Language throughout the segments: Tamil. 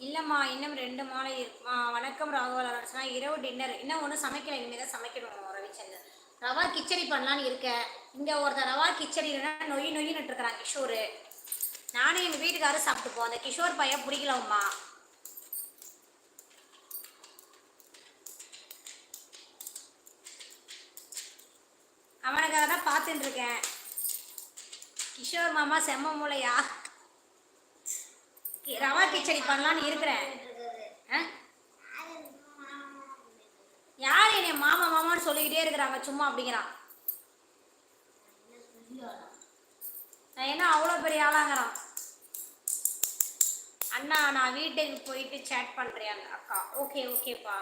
இல்லைம்மா இன்னும் ரெண்டு மாலை இருக்குமா வணக்கம் ராகவல் அரசனா இரவு டின்னர் இன்னும் ஒன்றும் சமைக்கல. இனிமேல் தான் சமைக்கணும் ரவிச்சந்திரன் ரவா கிச்சடி பண்ணலான்னு இருக்கேன் இங்கே ஒருத்தர் ரவா கிச்சடி இல்லைன்னா நொய் நொய்ன்னு இருக்கிறான் கிஷோர். நானும் எங்கள் வீட்டுக்காரரும் சாப்பிட்டுப்போம். அந்த கிஷோர் பையன் பிடிக்கலம்மா. அவனுக்காக தான் பார்த்துட்டு இருக்கேன். கிஷோர் மாமா செம்ம மூளையா? ரவா கிச்சடி பண்ணலான்னு இருக்கிறேன். ஆ? யார் என்னை மாமா மாமான்னு சொல்லிக்கிட்டே இருக்கிறாங்க சும்மா அப்படிங்கிறான். நான் என்ன அவ்வளோ பெரிய ஆளாங்கிறான்? அண்ணா நான் வீட்டுக்கு போயிட்டு சேட் பண்ணுறேன் அக்கா. ஓகே ஓகேப்பா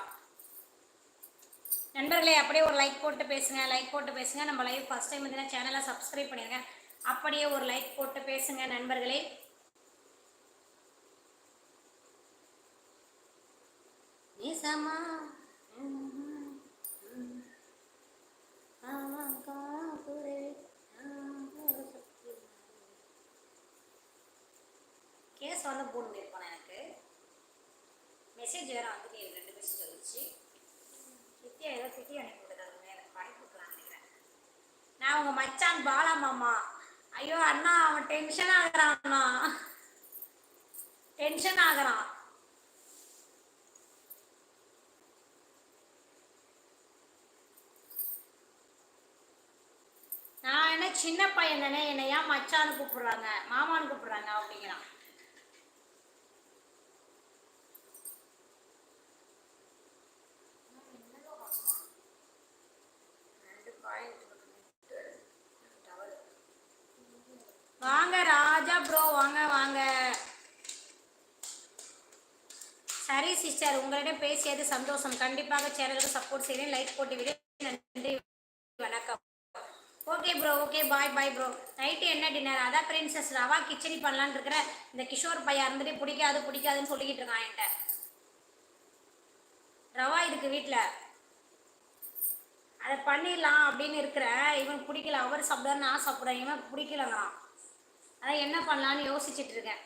நண்பர்களே அப்படியே ஒரு லைக் போட்டு பேசுங்க லைக் போட்டு பேசுங்க. நம்ம லைவ் ஃபஸ்ட் டைம் வந்து சேனலை சப்ஸ்கிரைப் பண்ணிடுங்க அப்படியே ஒரு லைக் போட்டு பேசுங்க நண்பர்களே. நேசமா கேஸ் வந்து போட்டு இருப்பான் எனக்கு மெசேஜ் வேற வந்துட்டு ரெண்டு மெசேஜ் வந்துச்சு நித்யா ஏதோ திட்டி அனுப்பி விடுறது எனக்கு பணி கொடுக்குறான்னு நினைக்கிறேன் நான் உங்க மச்சான் பாலா மாமா ஐயோ அண்ணா அவன் டென்ஷன் ஆகுறான் அண்ணா டென்ஷன் ஆகுறான் நான் என்ன சின்ன பையன் தானே? என்னை ஏன் மச்சான்னு கூப்பிடுறாங்க? மாமான்னு கூப்பிடுறாங்க? அப்படிங்கிறான். வாங்க ராஜா ப்ரோ வாங்க வாங்க. சரி சிஸ்டர் உங்களிடம் பேசியது சந்தோஷம். கண்டிப்பாக சேனலுக்கு சப்போர்ட் செய்கிறேன் லைக் போட்டு விடு. நன்றி வணக்கம். Okay bro okay bye bye bro night என்ன டின்னர் அதான் பிரின்சஸ் ரவா கிச்சடி பண்ணலான்னு இருக்கிற இந்த கிஷோர் பையன் இருந்துட்டு பிடிக்காது பிடிக்காதுன்னு சொல்லிக்கிட்டு இருக்கான் என்கிட்ட. ரவா இருக்கு வீட்டில் அதை பண்ணிடலாம் அப்படின்னு இருக்கிற இவன் பிடிக்கல. அவர் சாப்பிடுவார் நான் சாப்பிட்றேன். இவன் பிடிக்கலங்கிறான். அதான் என்ன பண்ணலான்னு யோசிச்சுட்டு இருக்கேன்.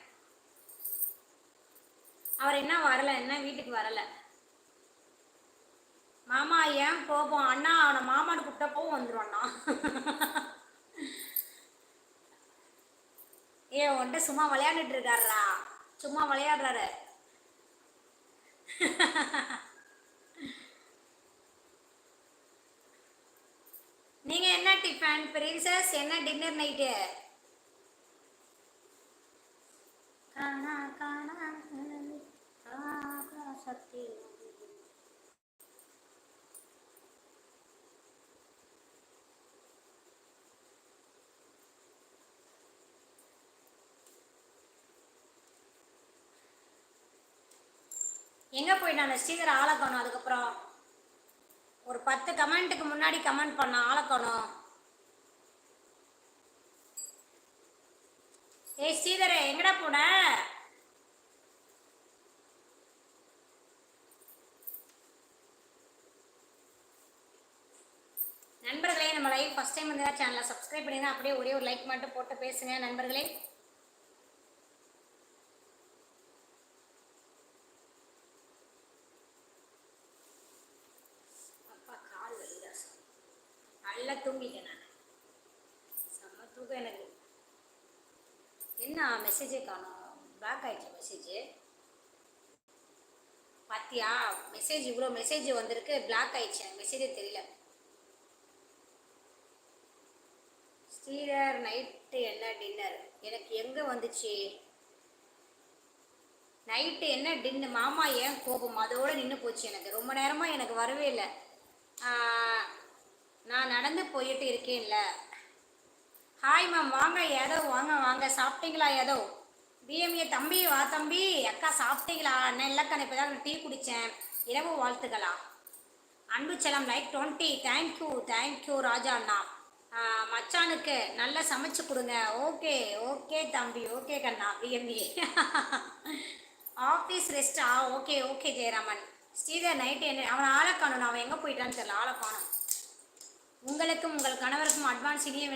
அவர் என்ன வரலை என்ன வீட்டுக்கு வரலை? ஏன் கோபம்? அண்ணா அவனை மாமான்னு கூப்பிட்டப்பவும் வந்துடும் அண்ணா ஏ உன்ட்ட சும்மா விளையாண்டுட்டு இருக்காருடா. சும்மா விளையாடுறாரு. நீங்க என்ன டிஃபன்? பிரின்சஸ் என்ன டின்னர் நைட்டு? காணா காணா சக்தி எங்கே போயிட்டான் அந்த ஸ்ரீதர் ஆளை அதுக்கப்புறம் ஒரு பத்து கமெண்ட்டுக்கு முன்னாடி கமெண்ட் பண்ண ஆளை ஏய் ஸ்ரீதரே எங்கடா போன? நண்பர்களே நம்ம லைவ் ஃபஸ்ட் டைம் வந்து சேனலை சப்ஸ்கிரைப் பண்ணிங்கன்னா அப்படியே ஒரே ஒரு லைக் மட்டும் போட்டு பேசுங்க. நண்பர்களே நல்லா தூங்கிட்டேன் நான். செம்ம தூக்கம் எனக்கு. என்ன மெசேஜே காணும்? பிளாக் ஆயிடுச்சு மெசேஜ் பாத்தியா? மெசேஜ் இவ்வளோ மெசேஜ் வந்திருக்கு பிளாக் ஆயிடுச்சு. எனக்கு மெசேஜே தெரியல. ஸ்ரீரர் நைட்டு என்ன டின்னர் எனக்கு எங்கே வந்துச்சு? நைட்டு என்ன டின்னு மாமா ஏன் கோபம்? அதோட நின்று போச்சு எனக்கு. ரொம்ப நேரமாக எனக்கு வரவே இல்லை. நான் நடந்து போயிட்டு இருக்கேன்ல. ஹாய் மேம் வாங்க ஏதோ வாங்க வாங்க சாப்பிட்டீங்களா ஏதோ? பிஎம்ஏ தம்பி வா தம்பி அக்கா சாப்பிட்டீங்களா? அண்ணன் இல்லைக்கா இப்போ தான் டீ குடித்தேன் இரவு வாழ்த்துக்களா? அன்பு செல்லம் like twenty thank you thank you Raja அண்ணா. மச்சானுக்கு நல்லா சமைச்சு கொடுங்க. ஓகே ஓகே தம்பி ஓகே கண்ணா PMA office ரெஸ்டா okay okay Jayaraman. Sridhar night என்ன? அவன் ஆளை காணும். அவன் எங்கே போயிட்டான்னு தெரியல ஆளை காணும். உங்களுக்கும் உங்கள் கணவருக்கும் அட்வான்ஸ் இனிய